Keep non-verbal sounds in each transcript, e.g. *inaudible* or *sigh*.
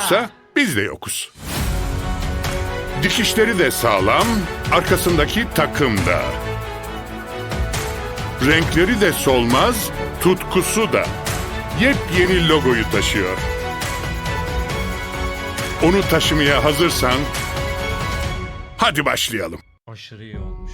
yoksa biz de yokuz. Dikişleri de sağlam, arkasındaki takım da. Renkleri de solmaz, tutkusu da. Yepyeni logoyu taşıyor. Onu taşımaya hazırsan hadi başlayalım. Aşırı iyi olmuş.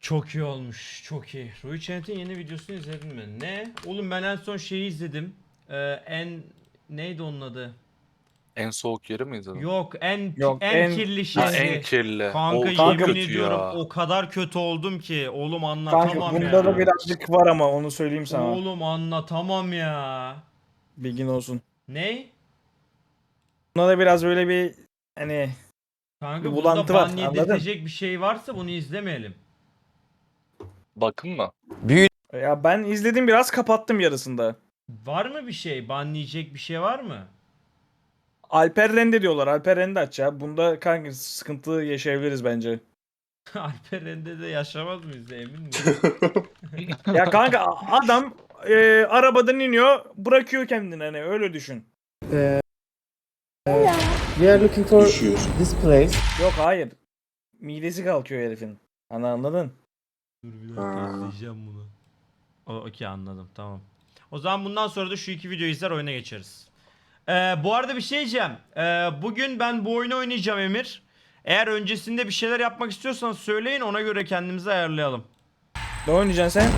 Çok iyi olmuş. Çok iyi. Rui Chant'in yeni videosunu izledin mi? Ne? Oğlum ben en son şeyi izledim. Ee, en neydi onun adı? En soğuk yeri mi izledin? Yok en Yok, en, en- kirli Ha, şeyi. en kirli. Kanka o yemin çok kötü ediyorum ya. o kadar kötü oldum ki oğlum anlatamam Kanka ya. bunda da birazcık var ama onu söyleyeyim sana. Oğlum anlatamam ya. Bilgin olsun. Ne? Bunda da biraz böyle bir hani Kanka Bir bunda bulantı var, ban anladın? yedirtecek bir şey varsa bunu izlemeyelim. Bakın mı? ya ben izledim biraz kapattım yarısında. Var mı bir şey? Banlayacak bir şey var mı? Alper Rende diyorlar. Alper Rende aç ya. Bunda kanka sıkıntı yaşayabiliriz bence. *laughs* Alperen'de de yaşamaz mıyız emin miyim? *laughs* Ya kanka adam e, arabadan iniyor bırakıyor kendini hani öyle düşün. We are looking for this place. Yok hayır. Midesi kalkıyor herifin. Hani anladın? Dur bir dakika izleyeceğim bunu. O, okey anladım tamam. O zaman bundan sonra da şu iki videoyu izler oyuna geçeriz. Ee, bu arada bir şey diyeceğim. Ee, bugün ben bu oyunu oynayacağım Emir. Eğer öncesinde bir şeyler yapmak istiyorsanız söyleyin ona göre kendimizi ayarlayalım. Ne oynayacaksın sen?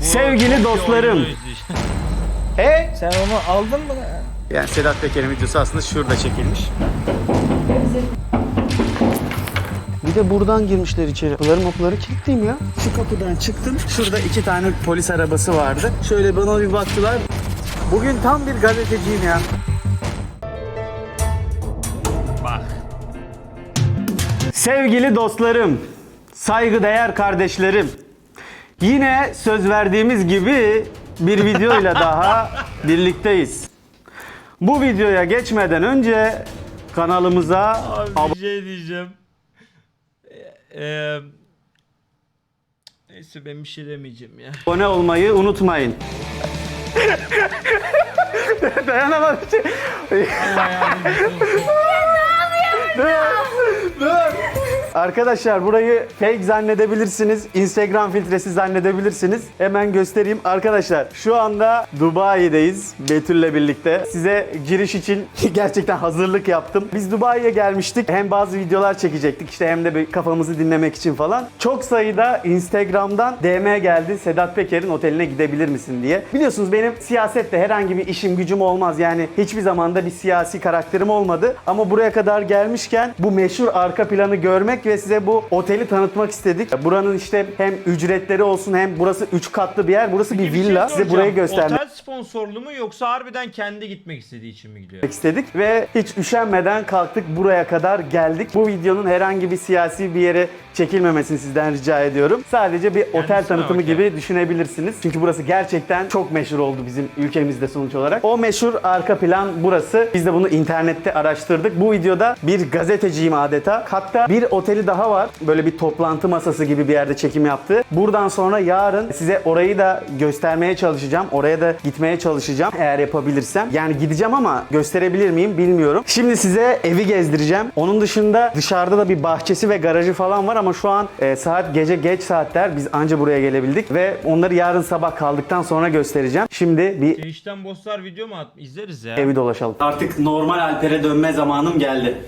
Bu Sevgili dostlarım. Hey! Sen onu aldın mı? Yani Sedat Peker'in videosu aslında şurada çekilmiş. De buradan girmişler içeri. Kapıları mapıları kilitliyim ya. Şu kapıdan çıktım. Şurada iki tane polis arabası vardı. Şöyle bana bir baktılar. Bugün tam bir gazeteciyim ya. Bak. Sevgili dostlarım, saygıdeğer kardeşlerim. Yine söz verdiğimiz gibi bir videoyla *laughs* daha birlikteyiz. Bu videoya geçmeden önce kanalımıza Abi bir şey diyeceğim. Ee, neyse ben bir şey demeyeceğim ya. abone olmayı unutmayın. *laughs* Dayanamadım. Allah yardımcısı olsun. Arkadaşlar burayı fake zannedebilirsiniz. Instagram filtresi zannedebilirsiniz. Hemen göstereyim. Arkadaşlar şu anda Dubai'deyiz Betül'le birlikte. Size giriş için *laughs* gerçekten hazırlık yaptım. Biz Dubai'ye gelmiştik. Hem bazı videolar çekecektik işte hem de bir kafamızı dinlemek için falan. Çok sayıda Instagram'dan DM geldi. Sedat Peker'in oteline gidebilir misin diye. Biliyorsunuz benim siyasette herhangi bir işim gücüm olmaz. Yani hiçbir zamanda bir siyasi karakterim olmadı. Ama buraya kadar gelmişken bu meşhur arka planı görmek ve size bu oteli tanıtmak istedik. Buranın işte hem ücretleri olsun hem burası 3 katlı bir yer. Burası bir şey villa. Size soracağım. burayı göstermek Otel sponsorlu mu yoksa harbiden kendi gitmek istediği için mi gidiyor? istedik ve hiç üşenmeden kalktık buraya kadar geldik. Bu videonun herhangi bir siyasi bir yere çekilmemesini sizden rica ediyorum. Sadece bir otel Kendisine tanıtımı okey. gibi düşünebilirsiniz. Çünkü burası gerçekten çok meşhur oldu bizim ülkemizde sonuç olarak. O meşhur arka plan burası. Biz de bunu internette araştırdık. Bu videoda bir gazeteciyim adeta. Hatta bir oteli daha var. Böyle bir toplantı masası gibi bir yerde çekim yaptı. Buradan sonra yarın size orayı da göstermeye çalışacağım. Oraya da gitmeye çalışacağım eğer yapabilirsem. Yani gideceğim ama gösterebilir miyim bilmiyorum. Şimdi size evi gezdireceğim. Onun dışında dışarıda da bir bahçesi ve garajı falan var ama şu an e, saat gece geç saatler. Biz anca buraya gelebildik ve onları yarın sabah kaldıktan sonra göstereceğim. Şimdi bir Twitch'ten bosslar video mu at? İzleriz ya. evi dolaşalım. Artık normal Alper'e dönme zamanım geldi.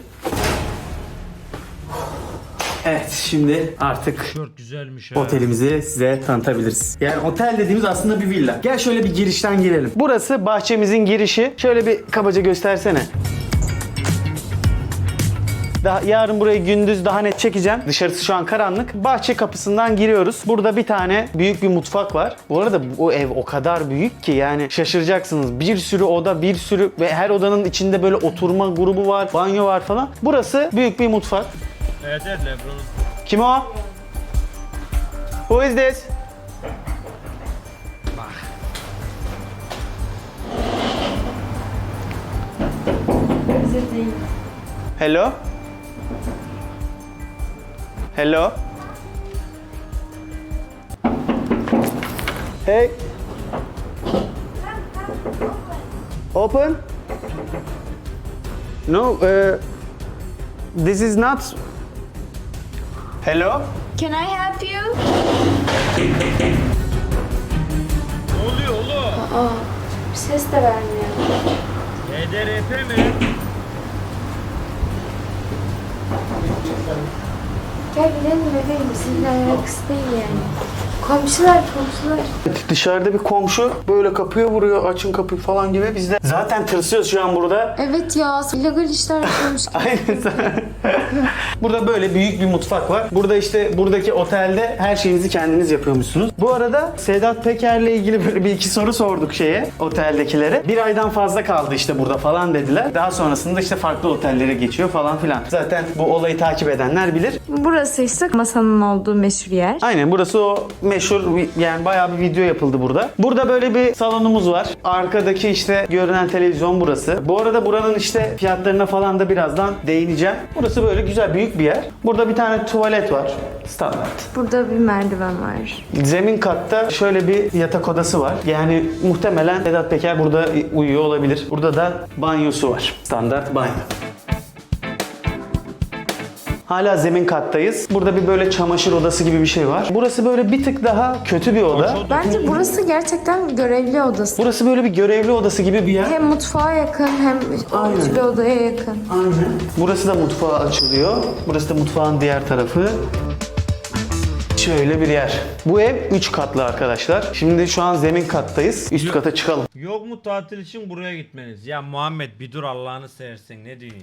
Evet şimdi artık Tişört güzelmiş ha. otelimizi size tanıtabiliriz. Yani otel dediğimiz aslında bir villa. Gel şöyle bir girişten girelim. Burası bahçemizin girişi. Şöyle bir kabaca göstersene. Daha yarın burayı gündüz daha net çekeceğim. Dışarısı şu an karanlık. Bahçe kapısından giriyoruz. Burada bir tane büyük bir mutfak var. Bu arada bu ev o kadar büyük ki yani şaşıracaksınız. Bir sürü oda, bir sürü ve her odanın içinde böyle oturma grubu var, banyo var falan. Burası büyük bir mutfak. Evet evet. Kim o? Who is this? Hello? Hello? Hey. Open? No, uh, this is not... Hello? Can I help you? Ne oluyor oğlum? Aa, ses de vermiyor. HDRP mi? Gel gidelim bebeğim. Sizinle alakası değil yani. Komşular, komşular. Dışarıda bir komşu böyle kapıya vuruyor, açın kapıyı falan gibi. Biz de zaten tırsıyoruz şu an burada. Evet ya, illegal işler yapıyormuş *laughs* gibi. Aynen. Burada böyle büyük bir mutfak var. Burada işte buradaki otelde her şeyinizi kendiniz yapıyormuşsunuz. Bu arada Sedat Peker'le ilgili böyle bir iki soru sorduk şeye, oteldekilere. Bir aydan fazla kaldı işte burada falan dediler. Daha sonrasında işte farklı otellere geçiyor falan filan. Zaten bu olayı takip edenler bilir. Burası işte masanın olduğu meşhur yer. Aynen burası o meşhur bir- yani bayağı bir video yapıldı burada. Burada böyle bir salonumuz var. Arkadaki işte görünen televizyon burası. Bu arada buranın işte fiyatlarına falan da birazdan değineceğim. Burası böyle güzel büyük bir yer. Burada bir tane tuvalet var. Standart. Burada bir merdiven var. Zemin katta şöyle bir yatak odası var. Yani muhtemelen Sedat Peker burada uyuyor olabilir. Burada da banyosu var. Standart banyo. Hala zemin kattayız. Burada bir böyle çamaşır odası gibi bir şey var. Burası böyle bir tık daha kötü bir oda. Bence burası gerçekten görevli odası. Burası böyle bir görevli odası gibi bir yer. Hem mutfağa yakın hem bir odaya yakın. Aynen. Burası da mutfağa açılıyor. Burası da mutfağın diğer tarafı. Şöyle bir yer. Bu ev 3 katlı arkadaşlar. Şimdi şu an zemin kattayız. Üst kata çıkalım. Yok mu tatil için buraya gitmeniz? Ya Muhammed bir dur Allah'ını seversen ne diyorsun?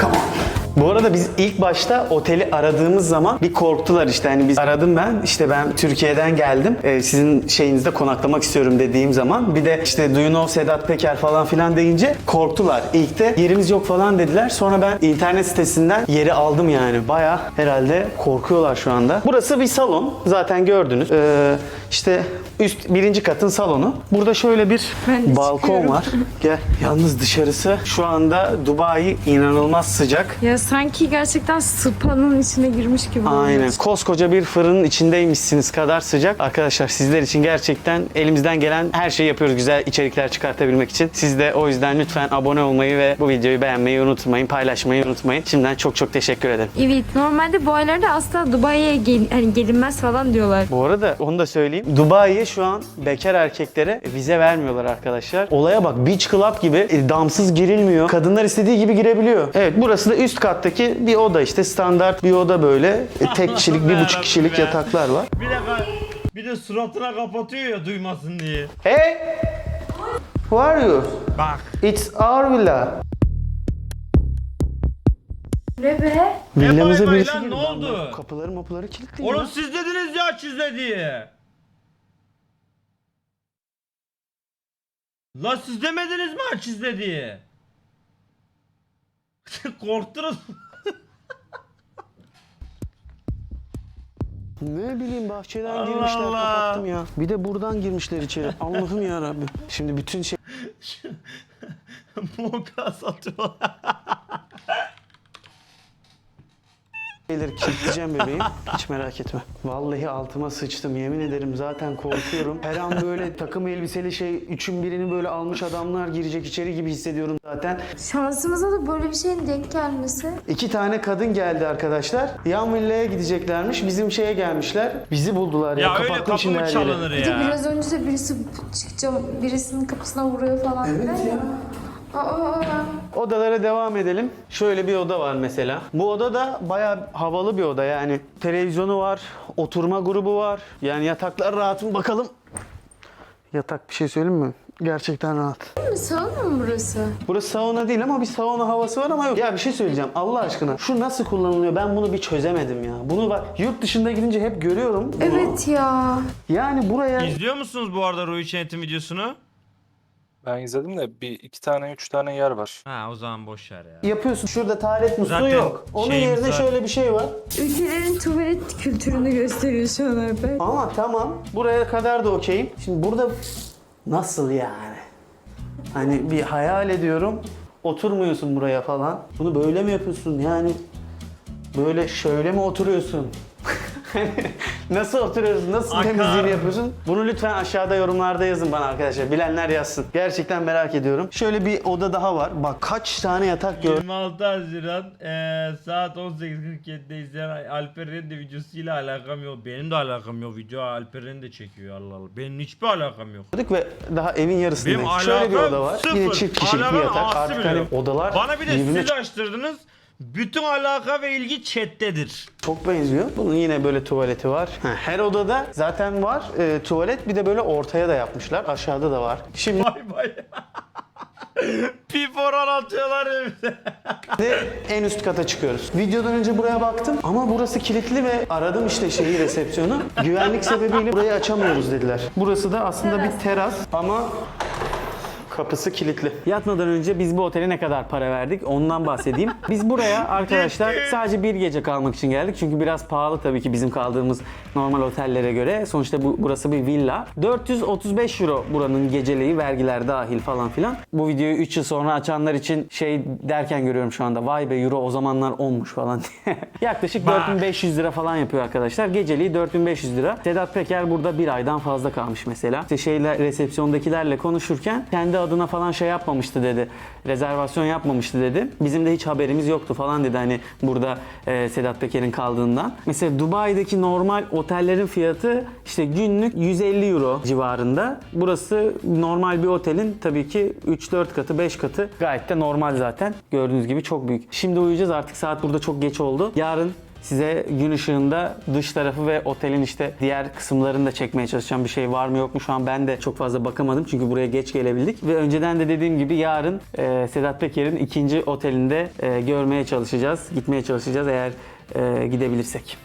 Come on. Bu arada biz ilk başta oteli aradığımız zaman bir korktular işte hani biz aradım ben işte ben Türkiye'den geldim Ee, sizin şeyinizde konaklamak istiyorum dediğim zaman bir de işte Do you know Sedat Peker falan filan deyince korktular. İlk de yerimiz yok falan dediler sonra ben internet sitesinden yeri aldım yani baya herhalde korkuyorlar şu anda. Burası bir salon zaten gördünüz Ee, işte üst birinci katın salonu. Burada şöyle bir balkon çıkıyorum. var. Gel. Yalnız dışarısı şu anda Dubai inanılmaz sıcak. Ya sanki gerçekten spa'nın içine girmiş gibi oluyor. Aynen. Koskoca bir fırının içindeymişsiniz kadar sıcak. Arkadaşlar sizler için gerçekten elimizden gelen her şeyi yapıyoruz güzel içerikler çıkartabilmek için. Siz de o yüzden lütfen abone olmayı ve bu videoyu beğenmeyi unutmayın, paylaşmayı unutmayın. Şimdiden çok çok teşekkür ederim. Evet normalde bu aylarda asla Dubai'ye gel, hani gelinmez falan diyorlar. Bu arada onu da söyleyeyim. Dubai'ye şu an bekar erkeklere vize vermiyorlar arkadaşlar. Olaya bak beach club gibi e, damsız girilmiyor. Kadınlar istediği gibi girebiliyor. Evet burası da üst kattaki bir oda işte standart bir oda böyle. E, tek *laughs* kişilik bir buçuk kişilik be. yataklar var. Bir de bir de suratına kapatıyor ya duymasın diye. Hey! Who are you? Bak. It's our villa. Ne be? Villamıza bay birisi lan, girdi. ne oldu? Kapıları mapıları kilitli Oğlum ya. siz dediniz ya çizle diye. La siz demediniz mi çizle diye? *laughs* Korktunuz. Ne bileyim bahçeden Allah girmişler Allah. kapattım ya. Bir de buradan girmişler içeri. *laughs* Allah'ım ya Rabbi. Şimdi bütün şey Moka *laughs* satıyorlar. Kilitleyeceğim bebeğim. Hiç merak etme. Vallahi altıma sıçtım yemin ederim zaten korkuyorum. Her an böyle takım elbiseli şey üçün birini böyle almış adamlar girecek içeri gibi hissediyorum zaten. Şansımıza da böyle bir şeyin denk gelmesi. İki tane kadın geldi arkadaşlar. Yan villaya gideceklermiş. Bizim şeye gelmişler. Bizi buldular ya. Ya öyle Kapattım kapı şimdi mı her yeri. çalınır Bir de ya? biraz önce de birisi çıkacağım birisinin kapısına vuruyor falan. Evet ya. Odalara devam edelim. Şöyle bir oda var mesela. Bu oda da bayağı havalı bir oda yani. Televizyonu var, oturma grubu var. Yani yataklar rahat mı bakalım. Yatak bir şey söyleyeyim mi? Gerçekten rahat. sauna mı burası? Burası sauna değil ama bir sauna havası var ama yok. Ya bir şey söyleyeceğim Allah aşkına. Şu nasıl kullanılıyor ben bunu bir çözemedim ya. Bunu bak yurt dışında gidince hep görüyorum. bunu. Evet ya. Yani buraya İzliyor musunuz bu arada Rui Chant'in videosunu? Ben izledim de bir iki tane üç tane yer var. Ha o zaman boş ver ya. yapıyorsun. Şurada tuvalet musluğu Zaten yok. Onun şeyimiz yerine var. şöyle bir şey var. Ülkelerin tuvalet kültürünü gösteriyor şu an Alper. Ama tamam. Buraya kadar da okeyim. Şimdi burada nasıl yani? Hani bir hayal ediyorum. Oturmuyorsun buraya falan. Bunu böyle mi yapıyorsun? Yani böyle şöyle mi oturuyorsun? Nasıl oturuyoruz, nasıl Akar. temizliğini yapıyorsun? Bunu lütfen aşağıda yorumlarda yazın bana arkadaşlar. Bilenler yazsın. Gerçekten merak ediyorum. Şöyle bir oda daha var. Bak kaç tane yatak gördüm. 26 Haziran eee, saat 18.47'de izleyen Alper'in de videosuyla alakam yok. Benim de alakam yok. Video Alper'in de çekiyor Allah Allah. Benim hiçbir alakam yok. ve daha evin yarısındayız. Benim Şöyle bir alakam oda var. sıfır. Yine çift kişilik bir Alakam yatak. Artık bile hani yok. odalar Bana bir de birbirine siz açtırdınız. Bütün alaka ve ilgi chat'tedir. Çok benziyor. Bunun yine böyle tuvaleti var. Ha, her odada zaten var e, tuvalet bir de böyle ortaya da yapmışlar. Aşağıda da var. Şimdi Bay bay. Piporan *laughs* atıyorlar evde. *laughs* en üst kata çıkıyoruz. Videodan önce buraya baktım ama burası kilitli ve aradım işte şeyi resepsiyonu. Güvenlik sebebiyle burayı açamıyoruz dediler. Burası da aslında bir teras ama Kapısı kilitli. Yatmadan önce biz bu otele ne kadar para verdik ondan bahsedeyim. Biz buraya *laughs* arkadaşlar sadece bir gece kalmak için geldik. Çünkü biraz pahalı tabii ki bizim kaldığımız normal otellere göre. Sonuçta bu burası bir villa. 435 euro buranın geceliği vergiler dahil falan filan. Bu videoyu 3 yıl sonra açanlar için şey derken görüyorum şu anda. Vay be euro o zamanlar olmuş falan diye. *laughs* Yaklaşık Bak. 4500 lira falan yapıyor arkadaşlar. Geceliği 4500 lira. Sedat Peker burada bir aydan fazla kalmış mesela. İşte şeyle resepsiyondakilerle konuşurken kendi adına falan şey yapmamıştı dedi. Rezervasyon yapmamıştı dedi. Bizim de hiç haberimiz yoktu falan dedi hani burada e, Sedat Peker'in kaldığından. Mesela Dubai'deki normal otellerin fiyatı işte günlük 150 euro civarında. Burası normal bir otelin tabii ki 3-4 katı 5 katı gayet de normal zaten. Gördüğünüz gibi çok büyük. Şimdi uyuyacağız artık saat burada çok geç oldu. Yarın Size gün ışığında dış tarafı ve otelin işte diğer kısımlarını da çekmeye çalışacağım. Bir şey var mı yok mu şu an ben de çok fazla bakamadım çünkü buraya geç gelebildik. Ve önceden de dediğim gibi yarın e, Sedat Peker'in ikinci otelinde e, görmeye çalışacağız. Gitmeye çalışacağız eğer e, gidebilirsek.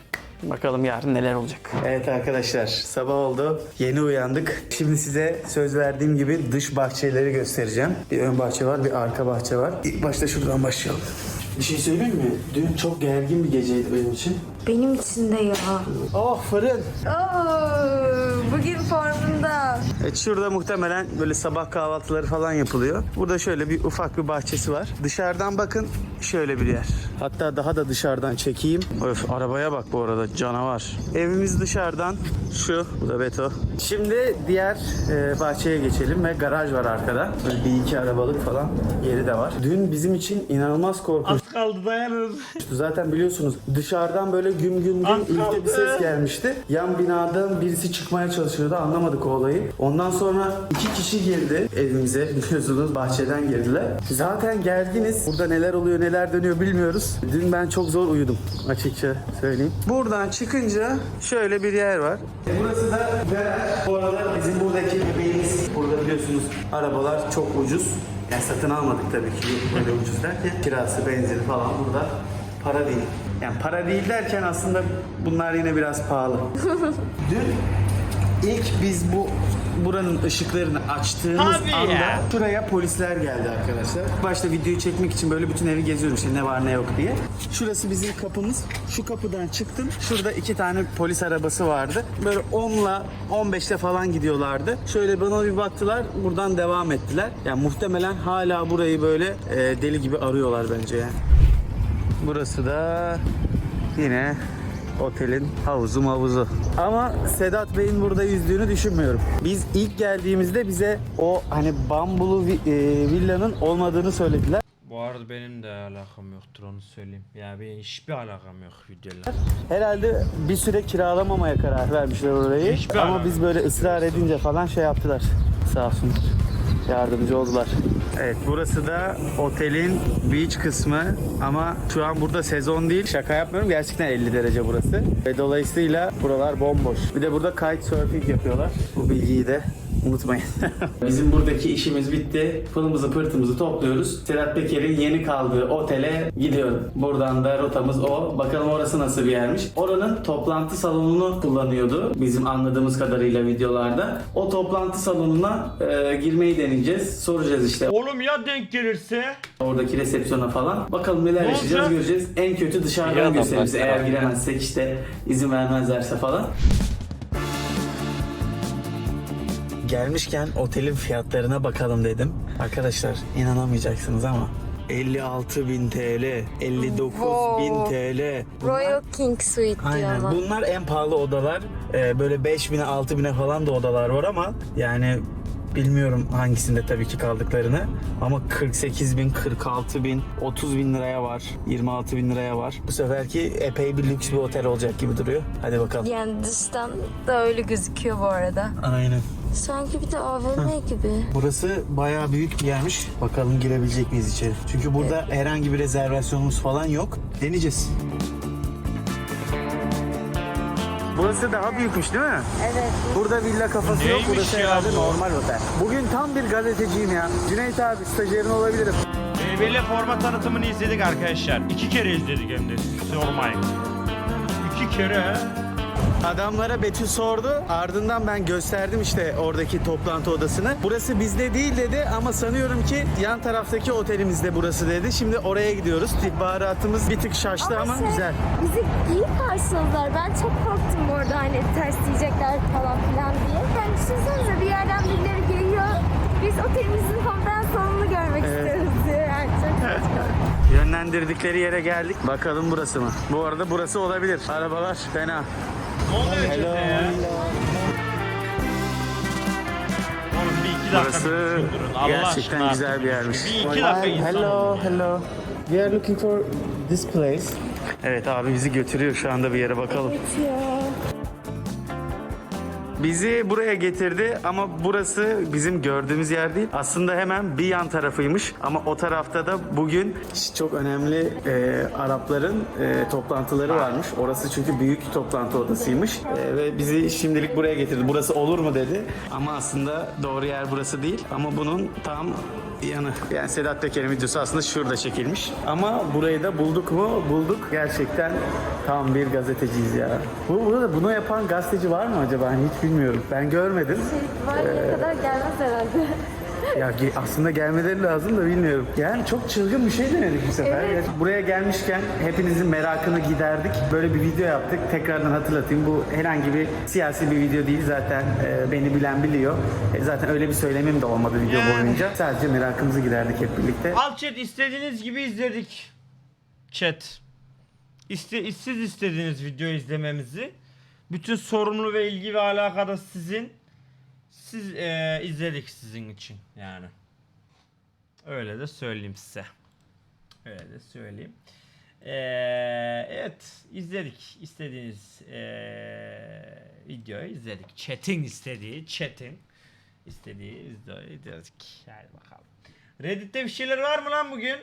Bakalım yarın neler olacak. Evet arkadaşlar sabah oldu. Yeni uyandık. Şimdi size söz verdiğim gibi dış bahçeleri göstereceğim. Bir ön bahçe var bir arka bahçe var. İlk başta şuradan başlayalım. Bir şey söyleyeyim mi? Dün çok gergin bir geceydi benim için. Benim için de ya. Oh fırın. Oo, bugün formunda. Evet şurada muhtemelen böyle sabah kahvaltıları falan yapılıyor. Burada şöyle bir ufak bir bahçesi var. Dışarıdan bakın şöyle bir yer. Hatta daha da dışarıdan çekeyim. Öf arabaya bak bu arada canavar. Evimiz dışarıdan şu. Bu da Beto. Şimdi diğer e, bahçeye geçelim ve garaj var arkada. Böyle bir iki arabalık falan yeri de var. Dün bizim için inanılmaz korkunç. Kaldı dayanın. Zaten biliyorsunuz dışarıdan böyle güm güm güm Az ülke bir ses gelmişti. Yan binadan birisi çıkmaya çalışıyordu anlamadık o olayı. Ondan sonra iki kişi girdi evimize *laughs* biliyorsunuz bahçeden girdiler. Zaten gerginiz. Burada neler oluyor neler dönüyor bilmiyoruz. Dün ben çok zor uyudum açıkça söyleyeyim. Buradan çıkınca şöyle bir yer var. Burası da garaj. Bu arada bizim buradaki bebeğimiz. Burada biliyorsunuz arabalar çok ucuz. Yani satın almadık tabii ki böyle ucuz derken. Kirası, benzini falan burada para değil. Yani para değil derken aslında bunlar yine biraz pahalı. *laughs* Dün ilk biz bu buranın ışıklarını açtığımız Tabii anda ya. şuraya polisler geldi arkadaşlar. Başta videoyu çekmek için böyle bütün evi geziyorum işte ne var ne yok diye. Şurası bizim kapımız. Şu kapıdan çıktım. Şurada iki tane polis arabası vardı. Böyle 10'la 15'te falan gidiyorlardı. Şöyle bana bir baktılar. Buradan devam ettiler. Yani muhtemelen hala burayı böyle e, deli gibi arıyorlar bence yani. Burası da yine otelin havuzu mavuzu. Ama Sedat Bey'in burada yüzdüğünü düşünmüyorum. Biz ilk geldiğimizde bize o hani bambulu vi- e, villanın olmadığını söylediler. Bu arada benim de alakam yoktur onu söyleyeyim. Yani benim hiçbir alakam yok videoyla. Herhalde bir süre kiralamamaya karar vermişler orayı. Hiçbir Ama alakası biz böyle ısrar edince falan şey yaptılar. Sağ olsun. Yardımcı oldular. Evet burası da otelin beach kısmı ama şu an burada sezon değil. Şaka yapmıyorum gerçekten 50 derece burası. Ve dolayısıyla buralar bomboş. Bir de burada kitesurfing yapıyorlar. Bu bilgiyi de unutmayın. *laughs* Bizim buradaki işimiz bitti. Pılımızı pırtımızı topluyoruz. Sedat Peker'in yeni kaldığı otele gidiyorum. Buradan da rotamız o. Bakalım orası nasıl bir yermiş. Oranın toplantı salonunu kullanıyordu. Bizim anladığımız kadarıyla videolarda. O toplantı salonuna e, girmeyi deneyeceğiz. Soracağız işte Oğlum ya denk gelirse? oradaki resepsiyona falan. Bakalım neler Ne yaşayacağız olacak? göreceğiz. En kötü dışarıdan gösteririz. Eğer giremezsek işte izin vermezlerse falan. Gelmişken otelin fiyatlarına bakalım dedim. Arkadaşlar inanamayacaksınız ama 56 bin TL, 59 bin Wow. TL. Royal King Suite Aynen. diyorlar. Bunlar en pahalı odalar. Ee, böyle 5000'e 6000'e falan da odalar var ama yani bilmiyorum hangisinde tabii ki kaldıklarını. Ama 48 bin, 46 bin, 30 bin liraya var. 26 bin liraya var. Bu seferki epey bir lüks bir otel olacak gibi duruyor. Hadi bakalım. Yani dıştan da öyle gözüküyor bu arada. Aynen. Sanki bir de AVM gibi. Burası bayağı büyük bir yermiş. Bakalım girebilecek miyiz içeri? Çünkü burada herhangi bir rezervasyonumuz falan yok. Deneyeceğiz. Burası daha büyükmüş değil mi? Evet. Burada villa kafası yok. Neymiş Burası ya herhalde bu? normal otel. Bugün tam bir gazeteciyim ya. Cüneyt abi stajyerin olabilirim. BBL forma tanıtımını izledik arkadaşlar. İki kere izledik hem de. Sormayın. İki kere. Adamlara Betül sordu. Ardından ben gösterdim işte oradaki toplantı odasını. Burası bizde değil dedi ama sanıyorum ki yan taraftaki otelimizde burası dedi. Şimdi oraya gidiyoruz. İhbaratımız bir tık şaştı ama, şey, güzel. Bizi iyi karşıladılar. Ben çok korktum orada hani ters diyecekler falan filan diye. Yani düşünsenize bir yerden birileri geliyor. Biz otelimizin konferans salonunu görmek istiyoruz diye. Yani çok. *laughs* Yönlendirdikleri yere geldik. Bakalım burası mı? Bu arada burası olabilir. Arabalar fena. Ne oluyor ya? Oğlum bir iki dakika Burası bir düşündürün. Allah gerçekten aşkına güzel bir yermiş. Bir iki dakika insan Hello, olun. hello. We are looking for this place. Evet abi bizi götürüyor şu anda bir yere bakalım. Bizi buraya getirdi ama burası bizim gördüğümüz yer değil. Aslında hemen bir yan tarafıymış ama o tarafta da bugün çok önemli e, Arapların e, toplantıları varmış. Orası çünkü büyük toplantı odasıymış E, ve bizi şimdilik buraya getirdi. Burası olur mu dedi ama aslında doğru yer burası değil ama bunun tam yanı. Yani Sedat Peker'in videosu aslında şurada çekilmiş. Ama burayı da bulduk mu? Bulduk. Gerçekten tam bir gazeteciyiz ya. Bu burada bunu yapan gazeteci var mı acaba? Hani hiç bilmiyorum. Ben görmedim. Var ya kadar gelmez herhalde. *laughs* Ya ge- aslında gelmeleri lazım da bilmiyorum. Yani çok çılgın bir şey denedik bu sefer. Buraya gelmişken hepinizin merakını giderdik. Böyle bir video yaptık. Tekrardan hatırlatayım. Bu herhangi bir siyasi bir video değil. Zaten e, beni bilen biliyor. E, zaten öyle bir söylemim de olmadı video Yani. boyunca. Sadece merakımızı giderdik hep birlikte. Al chat istediğiniz gibi izledik. Chat. İste, siz istediğiniz video izlememizi. Bütün sorumlu ve ilgi ve alakada sizin. Siz eee, izledik sizin için yani. Öyle de söyleyeyim size. Öyle de söyleyeyim. Eee, evet izledik. İstediğiniz eee videoyu izledik. Chat'in istediği, chat'in istediği videoyu izledik. Hadi bakalım. Reddit'te bir şeyler var mı lan bugün?